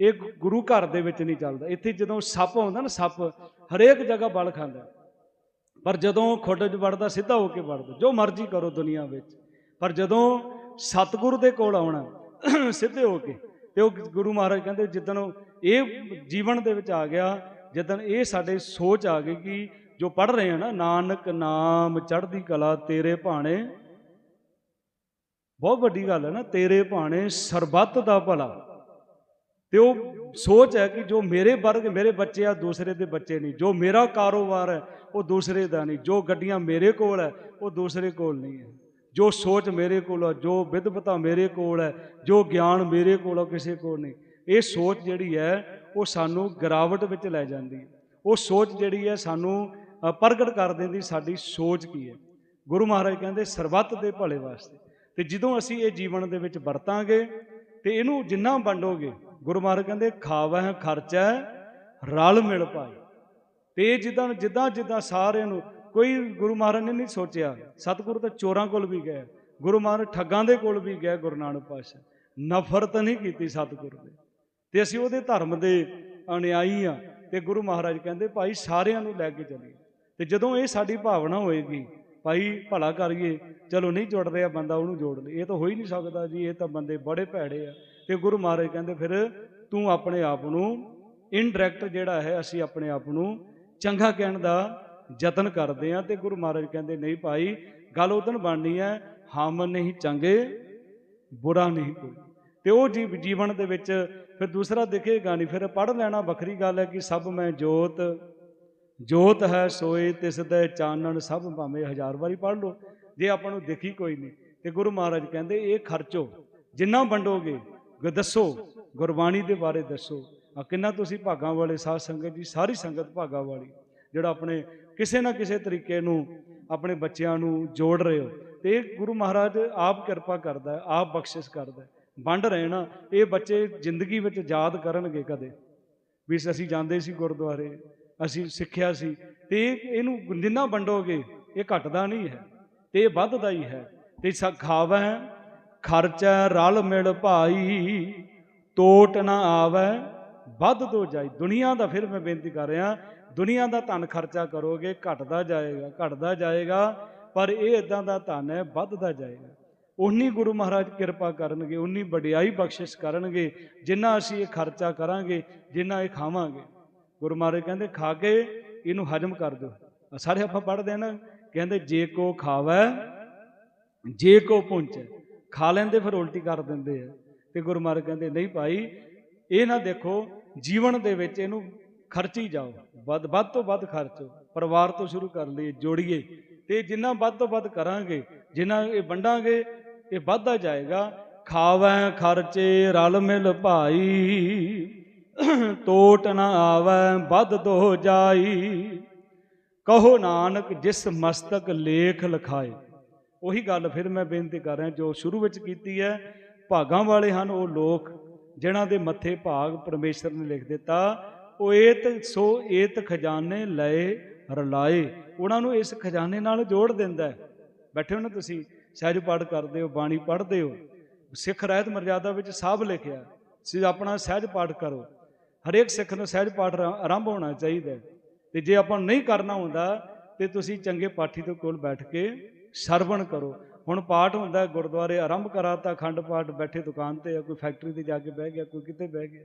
ਇਹ ਗੁਰੂ ਘਰ ਦੇ ਵਿੱਚ ਨਹੀਂ ਚੱਲਦਾ। ਇੱਥੇ ਜਦੋਂ ਸੱਪ ਆਉਂਦਾ ਨਾ ਸੱਪ, ਹਰੇਕ ਜਗ੍ਹਾ ਬਲ ਖਾਂਦਾ। ਪਰ ਜਦੋਂ ਖੁੱਡ 'ਚ ਵੜਦਾ, ਸਿੱਧਾ ਹੋ ਕੇ ਵੜਦਾ, ਜੋ ਮਰਜ਼ੀ ਕਰੋ ਦੁਨੀਆ ਵਿੱਚ। ਪਰ ਜਦੋਂ ਸਤਿਗੁਰੂ ਦੇ ਕੋਲ ਆਉਣਾ, ਸਿੱਧੇ ਹੋ ਕੇ, ਤੇ ਉਹ ਗੁਰੂ ਮਹਾਰਾਜ ਕਹਿੰਦੇ, ਜਿੱਦਣ ਇਹ ਜੀਵਨ ਦੇ ਵਿੱਚ ਆ ਗਿਆ, ਜਿੱਦਣ ਇਹ ਸਾਡੇ ਸੋਚ ਆ ਗਈ ਕਿ ਜੋ ਪੜ ਰਹੇ ਆ ਨਾ, ਨਾਨਕ ਨਾਮ ਚੜ੍ਹਦੀ ਕਲਾ ਤੇਰੇ ਭਾਣੇ। ਬਹੁਤ ਵੱਡੀ ਗੱਲ ਹੈ ਨਾ, ਤੇਰੇ ਭਾਣੇ ਸਰਬੱਤ ਦਾ ਭਲਾ। ਤੇ ਉਹ ਸੋਚ ਹੈ ਕਿ ਜੋ ਮੇਰੇ ਵਰਗ, ਮੇਰੇ ਬੱਚੇ ਆ, ਦੂਸਰੇ ਦੇ ਬੱਚੇ ਨਹੀਂ। ਜੋ ਮੇਰਾ ਕਾਰੋਬਾਰ ਹੈ, ਉਹ ਦੂਸਰੇ ਦਾ ਨਹੀਂ। ਜੋ ਗੱਡੀਆਂ ਮੇਰੇ ਕੋਲ ਹੈ, ਉਹ ਦੂਸਰੇ ਕੋਲ ਨਹੀਂ ਹੈ। ਜੋ ਸੋਚ ਮੇਰੇ ਕੋਲ ਹੈ ਜੋ ਵਿਦਵਤਾ ਮੇਰੇ ਕੋਲ ਹੈ, ਜੋ ਗਿਆਨ ਮੇਰੇ ਕੋਲ ਹੈ ਕਿਸੇ ਕੋਲ ਨਹੀਂ। ਇਹ ਸੋਚ ਜਿਹੜੀ ਹੈ, ਉਹ ਸਾਨੂੰ ਗਿਰਾਵਟ ਵਿੱਚ ਲੈ ਜਾਂਦੀ ਹੈ। ਉਹ ਸੋਚ ਜਿਹੜੀ ਹੈ, ਸਾਨੂੰ ਪ੍ਰਗਟ ਕਰ ਦਿੰਦੀ ਸਾਡੀ ਸੋਚ ਕੀ ਹੈ। ਗੁਰੂ ਮਹਾਰਾਜ ਕਹਿੰਦੇ, ਸਰਬੱਤ ਦੇ ਭਲੇ ਵਾਸਤੇ। ਤੇ ਜਦੋਂ ਅਸੀਂ ਇਹ ਜੀਵਨ ਦੇ ਵਿੱਚ ਵਰਤਾਂਗੇ, ਤੇ ਇਹਨੂੰ ਜਿੰਨਾ ਵੰਡੋਗੇ, ਗੁਰੂ ਮਹਾਰਾਜ ਕਹਿੰਦੇ, ਖਾਵਹਿ, ਖਰਚੈ, ਰਲ ਮਿਲ ਪਾਏ ਤੇ ਇਹ ਜਿੱਦਾਂ ਜਿੱਦਾਂ ਜਿੱਦਾਂ ਸਾਰਿਆਂ ਨੂੰ, ਕੋਈ ਗੁਰੂ ਮਹਾਰਾਜ ਨੇ ਨਹੀਂ ਸੋਚਿਆ। ਸਤਿਗੁਰੂ ਤਾਂ ਚੋਰਾਂ ਕੋਲ ਵੀ ਗਏ। ਗੁਰੂ ਮਹਾਰਾਜ ਠੱਗਾਂ ਦੇ ਕੋਲ ਵੀ ਗਏ, ਗੁਰੂ ਨਾਨਕ ਪਾਤਸ਼ਾਹ। ਨਫ਼ਰਤ ਨਹੀਂ ਕੀਤੀ ਸਤਿਗੁਰੂ ਦੇ। ਤੇ ਅਸੀਂ ਉਹਦੇ ਧਰਮ ਦੇ ਅਨਿਆਈ ਆ ਤੇ ਗੁਰੂ ਮਹਾਰਾਜ ਕਹਿੰਦੇ, ਭਾਈ ਸਾਰਿਆਂ ਨੂੰ ਲੈ ਕੇ ਚੱਲੀਏ। ਤੇ ਜਦੋਂ ਇਹ ਸਾਡੀ ਭਾਵਨਾ ਹੋਏਗੀ, ਭਾਈ ਭਲਾ ਕਰੀਏ, ਚਲੋ ਨਹੀਂ ਜੁੜ ਰਿਹਾ ਬੰਦਾ ਉਹਨੂੰ ਜੋੜ ਲਈ ਇਹ ਤਾਂ ਹੋ ਹੀ ਨਹੀਂ ਸਕਦਾ ਜੀ, ਇਹ ਤਾਂ ਬੰਦੇ ਬੜੇ ਭੈੜੇ ਆ। ਤੇ ਗੁਰੂ ਮਹਾਰਾਜ ਕਹਿੰਦੇ ਫਿਰ, ਤੂੰ ਆਪਣੇ ਆਪ ਨੂੰ ਇਨਡਾਇਰੈਕਟ ਜਿਹੜਾ ਹੈ, ਅਸੀਂ ਆਪਣੇ ਆਪ ਨੂੰ ਚੰਗਾ ਕਹਿਣ ਦਾ ਯਤਨ ਕਰਦੇ ਆ ਤੇ ਗੁਰੂ ਮਹਾਰਾਜ ਕਹਿੰਦੇ, ਨਹੀਂ ਭਾਈ, ਗੱਲ ਉਦਣ ਬਣਨੀ ਹੈ ਹਮ ਨਹੀਂ ਚੰਗੇ, ਬੁਰਾ ਨਹੀਂ ਕੋਈ। ਤੇ ਉਹ ਜੀ ਜੀਵਨ ਦੇ ਵਿੱਚ ਫਿਰ ਦੂਸਰਾ ਦਿਖੇਗਾ ਨਹੀਂ ਫਿਰ ਪੜ ਲੈਣਾ, ਵੱਖਰੀ ਗੱਲ ਹੈ ਕਿ ਸਭ ਮੈਂ ਜੋਤ ਜੋਤ ਹੈ ਸੋਏ ਤਿਸ ਦੇ ਚਾਨਣ, ਸਭ ਭਾਵੇਂ ਹਜ਼ਾਰ ਵਾਰੀ ਪੜ ਲਓ, ਜੇ ਆਪਾਂ ਨੂੰ ਦਿਖੀ ਕੋਈ ਨਹੀਂ। ਤੇ ਗੁਰੂ ਮਹਾਰਾਜ ਕਹਿੰਦੇ, ਇਹ ਖਰਚੋ, ਜਿੰਨਾ ਵੰਡੋਗੇ ਦੱਸੋ, ਗੁਰਬਾਣੀ ਦੇ ਬਾਰੇ ਦੱਸੋ। ਆ ਕਿੰਨਾ ਤੁਸੀਂ ਭਾਗਾਂ ਵਾਲੇ ਸਾਧ ਸੰਗਤ ਜੀ, ਸਾਰੀ ਸੰਗਤ ਭਾਗਾਂ ਵਾਲੀ, ਜਿਹੜਾ ਆਪਣੇ ਕਿਸੇ ਨਾ ਕਿਸੇ ਤਰੀਕੇ ਨੂੰ ਆਪਣੇ ਬੱਚਿਆਂ ਨੂੰ ਜੋੜ ਰਹੇ ਹੋ। ਤੇ ਇਹ ਗੁਰੂ ਮਹਾਰਾਜ ਆਪ ਕਿਰਪਾ ਕਰਦਾ ਆਪ ਬਖਸ਼ਿਸ਼ ਕਰਦਾ ਵੰਡ ਰਹੇ ਨਾ, ਇਹ ਬੱਚੇ ਜ਼ਿੰਦਗੀ ਵਿੱਚ ਯਾਦ ਕਰਨਗੇ ਕਦੇ। ਵੀ ਅਸੀਂ ਜਾਂਦੇ ਸੀ ਗੁਰਦੁਆਰੇ, ਅਸੀਂ ਸਿੱਖਿਆ ਸੀ, ਤੇ ਇਹਨੂੰ ਜਿੰਨਾ ਵੰਡੋਗੇ, ਇਹ ਘਟਦਾ ਨਹੀਂ ਹੈ, ਤੇ ਇਹ ਵੱਧਦਾ ਹੀ ਹੈ। ਤੇ ਸਖਾਵੈ ਖਰਚੈ, ਰਲ ਮਿਲ ਭਾਈ ਟੋਟ ਨਾ ਆਵੈ, ਵੱਧ ਤੋਂ ਜਾਈ। ਦੁਨੀਆ ਦਾ ਫਿਰ ਮੈਂ ਬੇਨਤੀ ਕਰ ਰਿਹਾ, ਦੁਨੀਆ ਦਾ ਧਨ ਖਰਚਾ ਕਰੋਗੇ, ਘਟਦਾ ਜਾਏਗਾ ਘਟਦਾ ਜਾਏਗਾ, ਪਰ ਇਹ ਇਦਾਂ ਦਾ ਧਨ ਹੈ, ਵੱਧਦਾ ਜਾਏਗਾ। ਉਨੀ ਗੁਰੂ ਮਹਾਰਾਜ ਕਿਰਪਾ ਕਰਨਗੇ ਉਨੀ ਵਡਿਆਈ ਬਖਸ਼ਿਸ਼ ਕਰਨਗੇ, ਜਿੰਨਾ ਅਸੀਂ ਇਹ ਖਰਚਾ ਕਰਾਂਗੇ, ਜਿੰਨਾ ਇਹ ਖਾਵਾਂਗੇ। ਗੁਰੂ ਮਹਾਰਾਜ ਕਹਿੰਦੇ, ਖਾ ਕੇ ਇਹਨੂੰ ਹਜਮ ਕਰ ਦਿਓ। ਸਾਰੇ ਆਪਾਂ ਪੜ੍ਹਦੇ ਆ ਨਾ, ਕਹਿੰਦੇ, ਜੇ ਕੋ ਖਾਵੈ, ਜੇ ਕੋ ਪੁੰਚੈ ਖਾ ਲੈਂਦੇ, ਫਿਰ ਉਲਟੀ ਕਰ ਦਿੰਦੇ ਆ। ਤੇ ਗੁਰੂ ਮਹਾਰਾਜ ਕਹਿੰਦੇ, ਨਹੀਂ ਭਾਈ, ਇਹ ਨਾ ਦੇਖੋ, ਜੀਵਨ ਦੇ ਵਿੱਚ ਇਹਨੂੰ ਖਰਚੀ ਜਾਓ। ਵੱਧ ਵੱਧ ਤੋਂ ਵੱਧ ਖਰਚੋ। ਪਰਿਵਾਰ ਤੋਂ ਸ਼ੁਰੂ ਕਰ ਲਈਏ, ਜੋੜੀਏ। ਤੇ ਜਿੰਨਾ ਵੱਧ ਤੋਂ ਵੱਧ ਕਰਾਂਗੇ, ਜਿੰਨਾ ਇਹ ਵੰਡਾਂਗੇ ਇਹ ਵੱਧਦਾ ਜਾਏਗਾ। ਖਾਵੈ ਖਰਚੇ ਰਲ ਮਿਲ ਭਾਈ, ਤੋਟ ਨਾ ਆਵੈ ਵੱਧ ਦੋ ਜਾਈ। ਕਹੋ ਨਾਨਕ ਜਿਸ ਮਸਤਕ ਲੇਖ ਲਖਾਏ। ਉਹੀ ਗੱਲ ਫਿਰ ਮੈਂ ਬੇਨਤੀ ਕਰ ਰਿਹਾ, ਜੋ ਸ਼ੁਰੂ ਵਿੱਚ ਕੀਤੀ ਹੈ, ਭਾਗਾਂ ਵਾਲੇ ਹਨ ਉਹ ਲੋਕ, ਜਿਨ੍ਹਾਂ ਦੇ ਮੱਥੇ ਭਾਗ ਪਰਮੇਸ਼ਰ ਨੇ ਲਿਖ ਦਿੱਤਾ, ਉਹ ਏਤ ਸੋ ਏਤ ਖਜ਼ਾਨੇ ਲਏ ਰਲਾਏ। ਉਹਨਾਂ ਨੂੰ ਇਸ ਖਜ਼ਾਨੇ ਨਾਲ ਜੋੜ ਦਿੰਦਾ ਹੈ। ਬੈਠੇ ਹੋ ਨਾ ਤੁਸੀਂ? ਸਹਿਜ ਪਾਠ ਕਰਦੇ ਹੋ, ਬਾਣੀ ਪੜ੍ਹਦੇ ਹੋ, ਸਿੱਖ ਰਹਿਤ ਮਰਜ਼ਾਦਾ ਵਿੱਚ ਸਭ ਲਿਖਿਆ, ਤੁਸੀਂ ਆਪਣਾ ਸਹਿਜ ਪਾਠ ਕਰੋ। ਹਰੇਕ ਸਿੱਖ ਨੂੰ ਸਹਿਜ ਪਾਠ ਆਰੰਭ ਹੋਣਾ ਚਾਹੀਦਾ ਹੈ। ਤੇ ਜੇ ਆਪਾਂ ਨੂੰ ਨਹੀਂ ਕਰਨਾ ਹੁੰਦਾ, ਤੇ ਤੁਸੀਂ ਚੰਗੇ ਪਾਠੀ ਦੇ ਕੋਲ ਬੈਠ ਕੇ ਸਰਵਣ ਕਰੋ। ਹੁਣ ਪਾਠ ਹੁੰਦਾ ਗੁਰਦੁਆਰੇ ਆਰੰਭ ਕਰਾਤਾ ਅਖੰਡ ਪਾਠ ਬੈਠੇ ਦੁਕਾਨ ਤੇ ਜਾਂ ਕੋਈ ਫੈਕਟਰੀ ਤੇ ਜਾ ਕੇ ਬਹਿ ਗਿਆ, ਕੋਈ ਕਿਤੇ ਬਹਿ ਗਿਆ।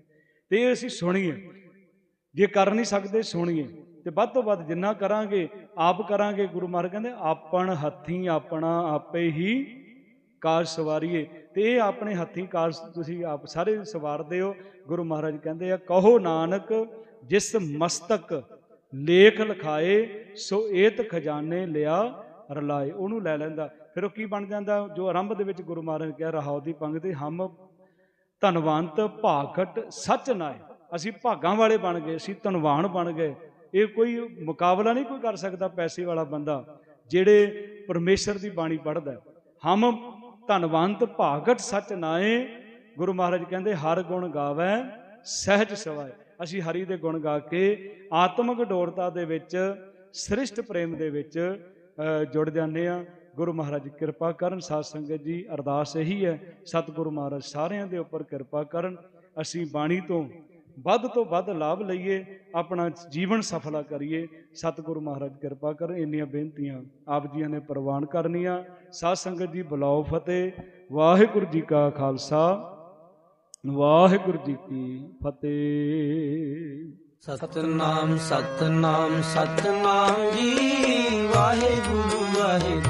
ਤੇ ਇਹ ਅਸੀਂ ਸੁਣੀਏ। ਜੇ ਕਰ ਨਹੀਂ ਸਕਦੇ, ਸੁਣੀਏ। ਤੇ ਵੱਧ ਤੋਂ ਵੱਧ ਜਿੰਨਾ ਕਰਾਂਗੇ, ਆਪ ਕਰਾਂਗੇ, ਗੁਰੂ ਮਹਾਰਾਜ ਕਹਿੰਦੇ, ਆਪਣ ਹੱਥੀਂ ਆਪਣਾ ਆਪੇ ਹੀ ਕਾਜ ਸਵਾਰੀਏ। ਤੇ ਇਹ ਆਪਣੇ ਹੱਥੀਂ ਕਾਜ ਤੁਸੀਂ ਆਪ ਸਾਰੇ ਸਵਾਰਦੇ ਹੋ। ਗੁਰੂ ਮਹਾਰਾਜ ਕਹਿੰਦੇ ਆ, ਕਹੋ ਨਾਨਕ, ਜਿਸ ਮਸਤਕ ਲੇਖ ਲਿਖਾਏ, ਸੋ ਏਤ ਖਜ਼ਾਨੇ ਲਿਆ ਰਲਾਏ। ਉਹਨੂੰ ਲੈ ਲੈਂਦਾ। ਫਿਰ ਉਹ ਕੀ ਬਣ ਜਾਂਦਾ? ਜੋ ਆਰੰਭ ਦੇ ਵਿੱਚ ਗੁਰੂ ਮਹਾਰਾਜ ਨੇ ਕਿਹਾ ਰਹਾਉ ਦੀ ਪੰਗ ਪੰਗਤੀ, ਹਮ ਧਨਵੰਤ ਭਾਖਟ ਸੱਚ ਨਾਏ। ਅਸੀਂ ਭਾਗਾਂ ਵਾਲੇ ਬਣ ਗਏ, ਅਸੀਂ ਧਨਵਾਨ ਬਣ ਗਏ। ਇਹ ਕੋਈ ਮੁਕਾਬਲਾ ਨਹੀਂ ਕੋਈ ਕਰ ਸਕਦਾ ਪੈਸੇ ਵਾਲਾ ਬੰਦਾ ਜਿਹੜੇ ਪਰਮੇਸ਼ਰ ਦੀ ਬਾਣੀ ਪੜ੍ਹਦਾ ਹਮ ਧਨਵੰਤ ਭਾਗਟ ਸੱਚ ਨਾਏ ਗੁਰੂ ਮਹਾਰਾਜ ਕਹਿੰਦੇ, ਹਰ ਗੁਣ ਗਾਵੇ, ਸਹਿਜ ਸਵਾਏ। ਅਸੀਂ ਹਰੀ ਦੇ ਗੁਣ ਗਾ ਕੇ ਆਤਮਿਕ ਡੋਰਤਾ ਦੇ ਵਿੱਚ, ਸ੍ਰਿਸ਼ਟ ਪ੍ਰੇਮ ਦੇ ਵਿੱਚ ਜੁੜ ਜਾਂਦੇ ਆ ਗੁਰੂ ਮਹਾਰਾਜ ਕਿਰਪਾ ਕਰਨ, ਸਾਧ ਸੰਗਤ ਜੀ ਅਰਦਾਸ ਇਹੀ ਹੈ। ਸਤਿਗੁਰੂ ਮਹਾਰਾਜ ਸਾਰਿਆਂ ਦੇ ਉੱਪਰ ਕਿਰਪਾ ਕਰਨ। ਅਸੀਂ ਬਾਣੀ ਤੋਂ ਵੱਧ ਤੋਂ ਵੱਧ ਲਾਭ ਲਈਏ, ਆਪਣਾ ਜੀਵਨ ਸਫਲਾ ਕਰੀਏ। ਸਤਿਗੁਰੂ ਮਹਾਰਾਜ ਕਿਰਪਾ ਕਰਨ, ਇੰਨੀਆਂ ਬੇਨਤੀਆਂ ਆਪ ਜੀਆਂ ਨੇ ਪ੍ਰਵਾਨ ਕਰਨੀਆਂ। ਸਾਧ ਸੰਗਤ ਜੀ, ਬੁਲਾਓ ਫਤਿਹ। ਵਾਹਿਗੁਰੂ ਜੀ ਕਾ ਖਾਲਸਾ। ਵਾਹਿਗੁਰੂ ਜੀ ਕੀ ਫਤਿਹ। ਸਤਨਾਮ ਸਤਨਾਮ ਸਤਨਾਮ ਜੀ। ਵਾਹਿਗੁਰੂ ਵਾਹਿਗੁਰੂ।